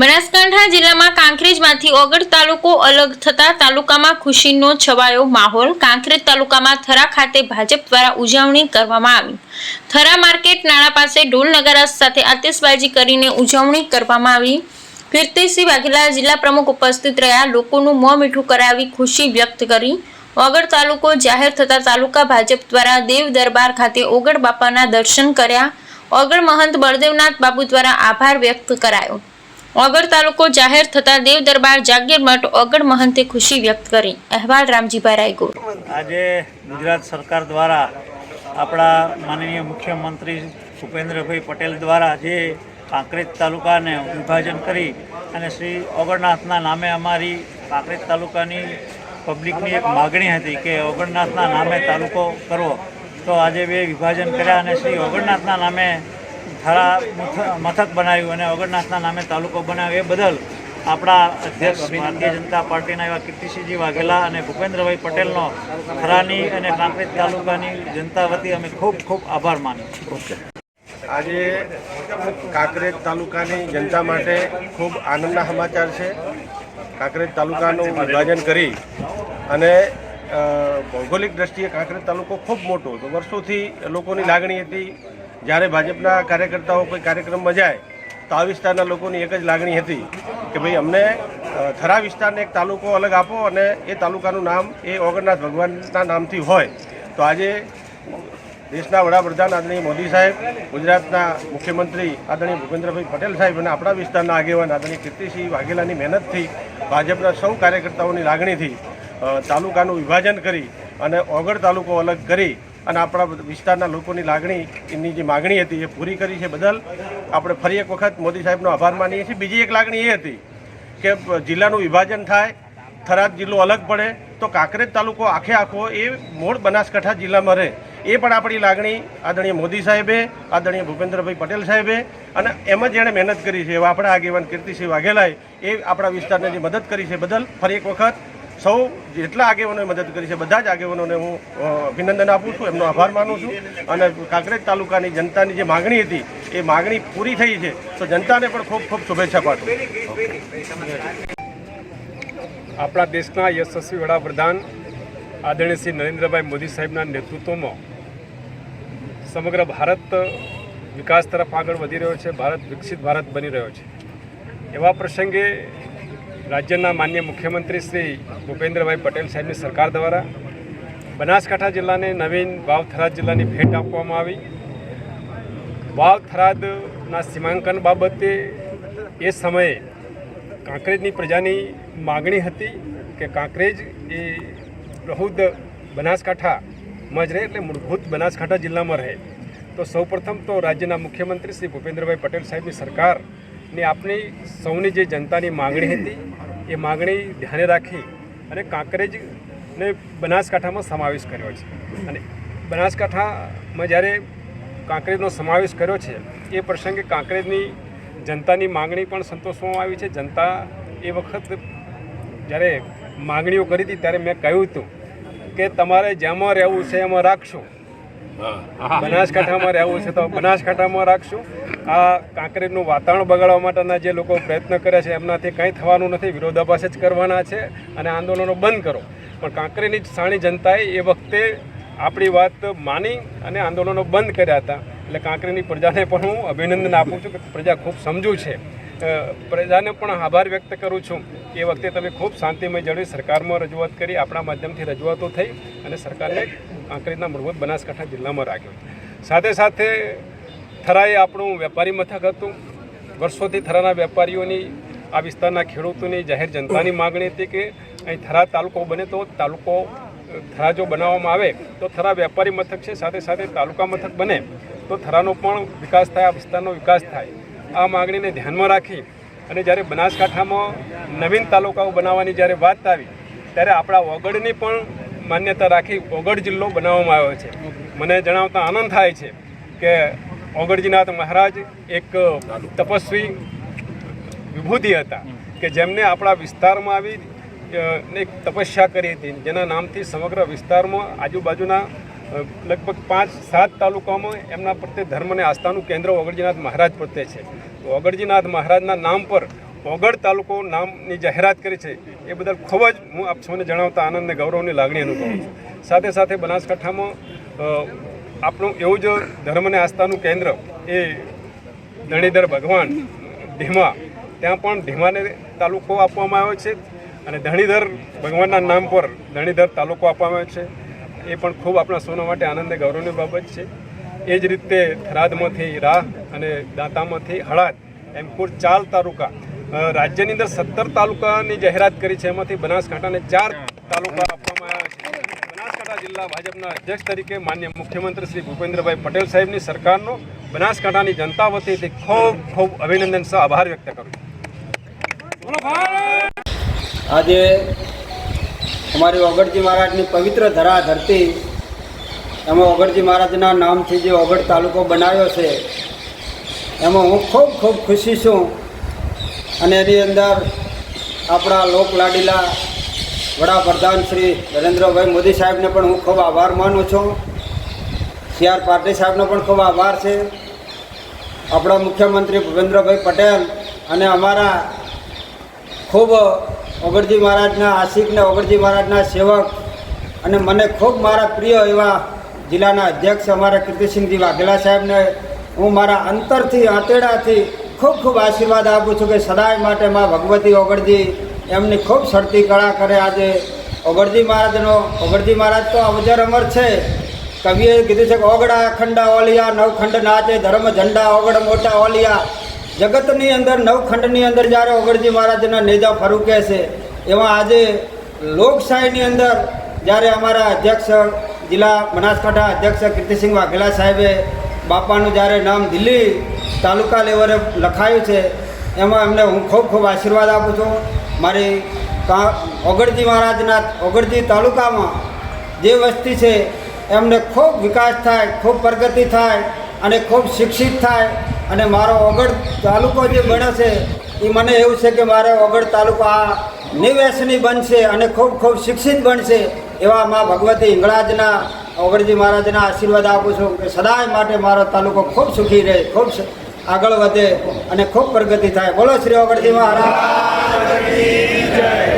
બનાસકાંઠા જિલ્લામાં કાંકરેજમાંથી ઓગળ તાલુકો અલગ થતા તાલુકામાં ખુશીનો છવાયો માહોલ. કાંકરેજ તાલુકામાં થરા ખાતે ભાજપ દ્વારા ઉજવણી કરવામાં આવી. થરા માર્કેટ નાળા પાસે ઢોલ નગારા સાથે આતિશબાજી કરીને ઉજવણી કરવામાં આવી. કીર્તિસિંહ વાઘેલા જિલ્લા પ્રમુખ ઉપસ્થિત રહ્યા. લોકોનું મોં મીઠું કરાવી ખુશી વ્યક્ત કરી. ઓગળ તાલુકો જાહેર થતા તાલુકા ભાજપ દ્વારા દેવ દરબાર ખાતે ઓગળ બાપાના દર્શન કર્યા. ઓગળ મહંત બળદેવનાથ બાબુ દ્વારા આભાર વ્યક્ત કરાયો. ઓગળ તાલુકો જાહેર થતા દેવ દરબાર જાગીર મઠ ઓગળ મહંતે ખુશી વ્યક્ત કરી. અહેવાલ રામજીભાઈ રાયગોર આજે ગુજરાત સરકાર દ્વારા આપણા માનનીય મુખ્યમંત્રી ભૂપેન્દ્રભાઈ પટેલ દ્વારા જે કાંકરેજ તાલુકાને વિભાજન કરી અને શ્રી ઓગણનાથના નામે અમારી કાંકરેજ તાલુકાની પબ્લિકની એક માગણી હતી કે ઓગણનાથના નામે તાલુકો કરવો. તો આજે બે વિભાજન કર્યા અને શ્રી ઓગણનાથના નામે થરા મથ- મથક બનાવ્યું અને અગરનાથના નામે તાલુકો બનાવ્યો. એ બદલ આપણા અધ્યક્ષ ભારતીય જનતા પાર્ટીના એવા કીર્તિસિંહજી વાઘેલા અને ભૂપેન્દ્રભાઈ પટેલનો થરાની અને કાંકરેજ તાલુકાની જનતા વતી અમે ખૂબ ખૂબ આભાર માનીએ આજે કાંકરેજ તાલુકાની જનતા માટે ખૂબ આનંદના સમાચાર છે. કાંકરેજ તાલુકાનું વિભાજન કરી અને ભૌગોલિક દ્રષ્ટિએ કાંકરેજ તાલુકો ખૂબ મોટો હતો. વર્ષોથી લોકોની લાગણી હતી જ્યારે ભાજપના કાર્યકર્તાઓ કોઈ કાર્યક્રમમાં જાય, તો આ વિસ્તારના લોકોની એક જ લાગણી હતી કે ભાઈ અમને થરા વિસ્તારને એક તાલુકો અલગ આપો અને એ તાલુકાનું નામ એ ઓગણનાથ ભગવાનના નામથી હોય. તો આજે દેશના વડાપ્રધાન આદરણીય મોદી સાહેબ, ગુજરાતના મુખ્યમંત્રી આદરણીય ભૂપેન્દ્રભાઈ પટેલ સાહેબ અને આપણા વિસ્તારના આગેવાન આદરણીય કીર્તિસિંહ વાઘેલાની મહેનતથી ભાજપના સૌ કાર્યકર્તાઓની લાગણીથી તાલુકાનું વિભાજન કરી અને ઓગળ તાલુકો અલગ કરી અને આપણા વિસ્તારના લોકોની લાગણી એની જે માગણી હતી એ પૂરી કરી છે બદલ આપણે ફરી એક વખત મોદી સાહેબનો આભાર માનીએ છીએ. બીજી એક લાગણી એ હતી કે જિલ્લાનું વિભાજન થાય, થરાદ જિલ્લો અલગ પડે, તો કાંકરેજ તાલુકો આખે આખો એ મૂળ બનાસકાંઠા જિલ્લામાં રહે. એ પણ આપણી લાગણી આદરણીય મોદી સાહેબે, આદરણીય ભૂપેન્દ્રભાઈ પટેલ સાહેબે અને એમ જેણે મહેનત કરી છે એવા આપણા આગેવાન કીર્તિસિંહ વાઘેલાએ એ આપણા વિસ્તારને જે મદદ કરી છે બદલ ફરી એક વખત સૌ જેટલા આગેવાનોએ મદદ કરી છે, બધા જ આગેવાનોને હું અભિનંદન આપું છું, એમનો આભાર માનું છું. અને કાંકરેજ તાલુકાની જનતાની જે માગણી હતી, એ માગણી પૂરી થઈ છે. તો જનતાને પણ ખૂબ ખૂબ શુભેચ્છા પાઠવું આપણા દેશના યશસ્વી વડાપ્રધાન આદરણીય શ્રી નરેન્દ્રભાઈ મોદી સાહેબના નેતૃત્વમાં સમગ્ર ભારત વિકાસ તરફ આગળ વધી રહ્યો છે, ભારત વિકસિત ભારત બની રહ્યો છે. એવા પ્રસંગે રાજ્યના માન્ય મુખ્યમંત્રી શ્રી ભૂપેન્દ્રભાઈ પટેલ સાહેબની સરકાર દ્વારા બનાસકાંઠા જિલ્લાને નવીન વાવ થરાદ જિલ્લાની ભેટ આપવામાં આવી. વાવ થરાદના સીમાંકન બાબતે એ સમયે કાંકરેજની પ્રજાની માગણી હતી કે કાંકરેજ એ પ્રહુદ બનાસકાંઠામાં જ રહે એટલે મૂળભૂત બનાસકાંઠા જિલ્લામાં રહે. તો સૌપ્રથમ તો રાજ્યના મુખ્યમંત્રી શ્રી ભૂપેન્દ્રભાઈ પટેલ સાહેબની સરકારની આપણી સૌની જે જનતાની માગણી હતી એ માગણી ધ્યાને રાખી અને કાંકરેજને બનાસકાંઠામાં સમાવેશ કર્યો છે. અને બનાસકાંઠામાં જ્યારે કાંકરેજનો સમાવેશ કર્યો છે એ પ્રસંગે કાંકરેજની જનતાની માગણી પણ સંતોષવામાં આવી છે. જનતા એ વખત જ્યારે માગણીઓ કરી હતી ત્યારે મેં કહ્યું હતું કે તમારે જેમાં રહેવું છે એમાં રાખશું. બનાસકાંઠામાં રહેવું છે તો બનાસકાંઠામાં રાખશું. આ કાંકરેજનું વાતાવરણ બગાડવા માટેના જે લોકો પ્રયત્ન કરે છે, એમનાથી કંઈ થવાનું નથી. વિરોધાભાસ જ કરવાના છે અને આંદોલનો બંધ કરો. પણ કાંકરેજની સાણી જનતાએ એ વખતે આપણી વાત માની અને આંદોલનો બંધ કર્યા હતા. એટલે કાંકરેની પ્રજાને પણ હું અભિનંદન આપું છું કે પ્રજા ખૂબ સમજુ છે. પ્રજાને પણ આભાર વ્યક્ત કરું છું. કે એ વખતે તમે ખૂબ શાંતિમય જળવી સરકારમાં રજૂઆત કરી, આપણા માધ્યમથી રજૂઆતો થઈ અને સરકારને કાંકરેજના મૂળભૂત બનાસકાંઠા જિલ્લામાં રાખ્યો. સાથે સાથે થરાએ આપણું વેપારી મથક હતું. વર્ષોથી થરાના વેપારીઓની, આ વિસ્તારના ખેડૂતોની જાહેર જનતાની માગણી હતી કે અહીં થરા તાલુકો બને તો તાલુકો, થરા જો બનાવવામાં આવે તો થરા વેપારી મથક છે, સાથે સાથે તાલુકા મથક બને તો થરાનો પણ વિકાસ થાય, આ વિસ્તારનો વિકાસ થાય. આ માગણીને ધ્યાનમાં રાખી અને જ્યારે બનાસકાંઠામાં નવીન તાલુકાઓ બનાવવાની જ્યારે વાત આવી, ત્યારે આપણા ઓગળની પણ માન્યતા રાખી ઓગળ જિલ્લો બનાવવામાં આવ્યો છે. મને જણાવતા આનંદ થાય છે કે ઓગળજીનાથ મહારાજ એક તપસ્વી વિભૂતિ હતા કે જેમને આપણા વિસ્તારમાં આવી એક તપસ્યા કરી હતી. જેના નામથી સમગ્ર વિસ્તારમાં આજુબાજુના લગભગ પાંચ સાત તાલુકામાં એમના પ્રત્યે ધર્મ અને આસ્થાનું કેન્દ્ર ઓગળજીનાથ મહારાજ પ્રત્યે છે. તો ઓગળજીનાથ મહારાજના નામ પર ઓગળ તાલુકો નામની જાહેરાત કરી છે. એ બદલ ખૂબ જ હું આપ સૌને જણાવતા આનંદ અને ગૌરવની લાગણી અનુભવું છું. સાથે સાથે બનાસકાંઠામાં આપણું એવું જ ધર્મ અને આસ્થાનું કેન્દ્ર એ ધણીધર ભગવાન ધીમા, ત્યાં પણ ધીમાને તાલુકો આપવામાં આવ્યો છે અને ધણીધર ભગવાનના નામ પર ધણીધર તાલુકો આપવામાં આવ્યો છે. એ પણ ખૂબ આપણા સૌના માટે આનંદ ગૌરવની બાબત છે. એ જ રીતે થરાદમાંથી રાહ અને દાંતામાંથી હળાદ એમ કુલ ચાર તાલુકા રાજ્યની અંદર સત્તર તાલુકાની જાહેરાત કરી છે. એમાંથી બનાસકાંઠાને ચાર તાલુકા આપવામાં જિલ્લા ભાજપના અધ્યક્ષ તરીકે માન્ય મુખ્યમંત્રી શ્રી ભૂપેન્દ્રભાઈ પટેલ સાહેબની સરકારનો બનાસકાંઠાની જનતા વતીથી ખૂબ ખૂબ અભિનંદન સહ આભાર વ્યક્ત કરું આજે અમારી ઓગળજી મહારાજની પવિત્ર ધરા ધરતી, એમાં ઓગળજી મહારાજના નામથી જે ઓગળ તાલુકો બનાવ્યો છે, એમાં હું ખૂબ ખૂબ ખુશી છું અને એની અંદર આપણા લોકલાડીલા વડાપ્રધાન શ્રી નરેન્દ્રભાઈ મોદી સાહેબને પણ હું ખૂબ આભાર માનું છું. સી આર પાટીલ સાહેબનો પણ ખૂબ આભાર છે. આપણા મુખ્યમંત્રી ભૂપેન્દ્રભાઈ પટેલ અને અમારા ખૂબ ઓગળજી મહારાજના આશિક ને ઓગળજી મહારાજના સેવક અને મને ખૂબ મારા પ્રિય એવા જિલ્લાના અધ્યક્ષ અમારા કીર્તિસિંહજી વાઘેલા સાહેબને હું મારા અંતરથી આંતેડાથી ખૂબ ખૂબ આશીર્વાદ આપું છું કે સદાય માટે મા ભગવતી ઓગળજી એમની ખૂબ શરતી કળા કરે આજે. ઓગળજી મહારાજનો, ઓગળજી મહારાજ તો અવજર અમર છે. કવિએ કીધું છે કે, ઓગળા અખંડા ઓલિયા નવખંડ નાચે, ધર્મ ઝંડા ઓગળ મોટા ઓલિયા. જગતની અંદર નવખંડની અંદર જ્યારે ઓગળજી મહારાજના નેજા ફરૂકે છે, એમાં આજે લોકશાહીની અંદર જ્યારે અમારા અધ્યક્ષ જિલ્લા બનાસકાંઠા અધ્યક્ષ કીર્તિસિંહ વાઘેલા સાહેબે બાપાનું જ્યારે નામ દિલ્હી તાલુકા લેવલે લખાયું છે, એમાં એમને હું ખૂબ ખૂબ આશીર્વાદ આપું છું. મારી ઓગળજી મહારાજના ઓગળજી તાલુકામાં જે વસ્તી છે, એમને ખૂબ વિકાસ થાય, ખૂબ પ્રગતિ થાય અને ખૂબ શિક્ષિત થાય અને મારો ઓગળ તાલુકો જે બને છે, એ મને એવું છે કે મારે ઓગળ તાલુકો આ નિવેશની બનશે અને ખૂબ ખૂબ શિક્ષિત બનશે એવા મા ભગવતી હિંગળાજના ઓગળજી મહારાજના આશીર્વાદ આપું છું કે સદાય માટે મારો તાલુકો ખૂબ સુખી રહે, ખૂબ આગળ વધે અને ખૂબ પ્રગતિ થાય. બોલો શ્રી અગરજી મહારાજ.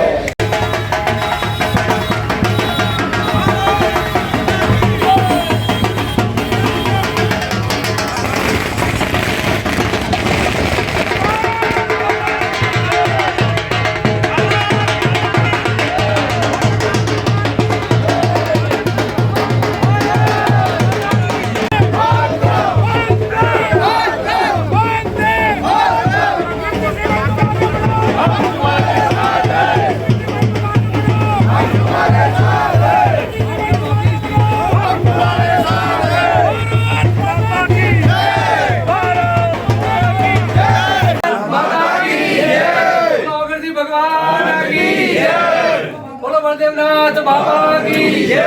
બળદેવનાથ બાબા કી જય.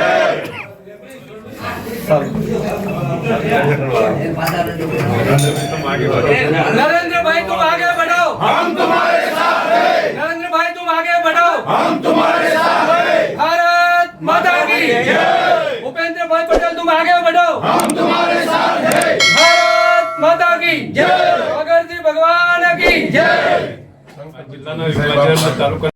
નરેન્દ્રભાઈ તું આગે બઢાઓ હમ તુમ્હારે સાથ હૈ. નરેન્દ્રભાઈ તું આગે બઢાઓ હમ તુમ્હારે સાથ હૈ. ભારત માતા કી જય. ભૂપેન્દ્રભાઈ પટેલ તું આગે બઢાઓ હમ તુમ્હારે સાથ હૈ. ભારત માતા કી જય. ભગવાન કી જય. જિલ્લાના તાલુકા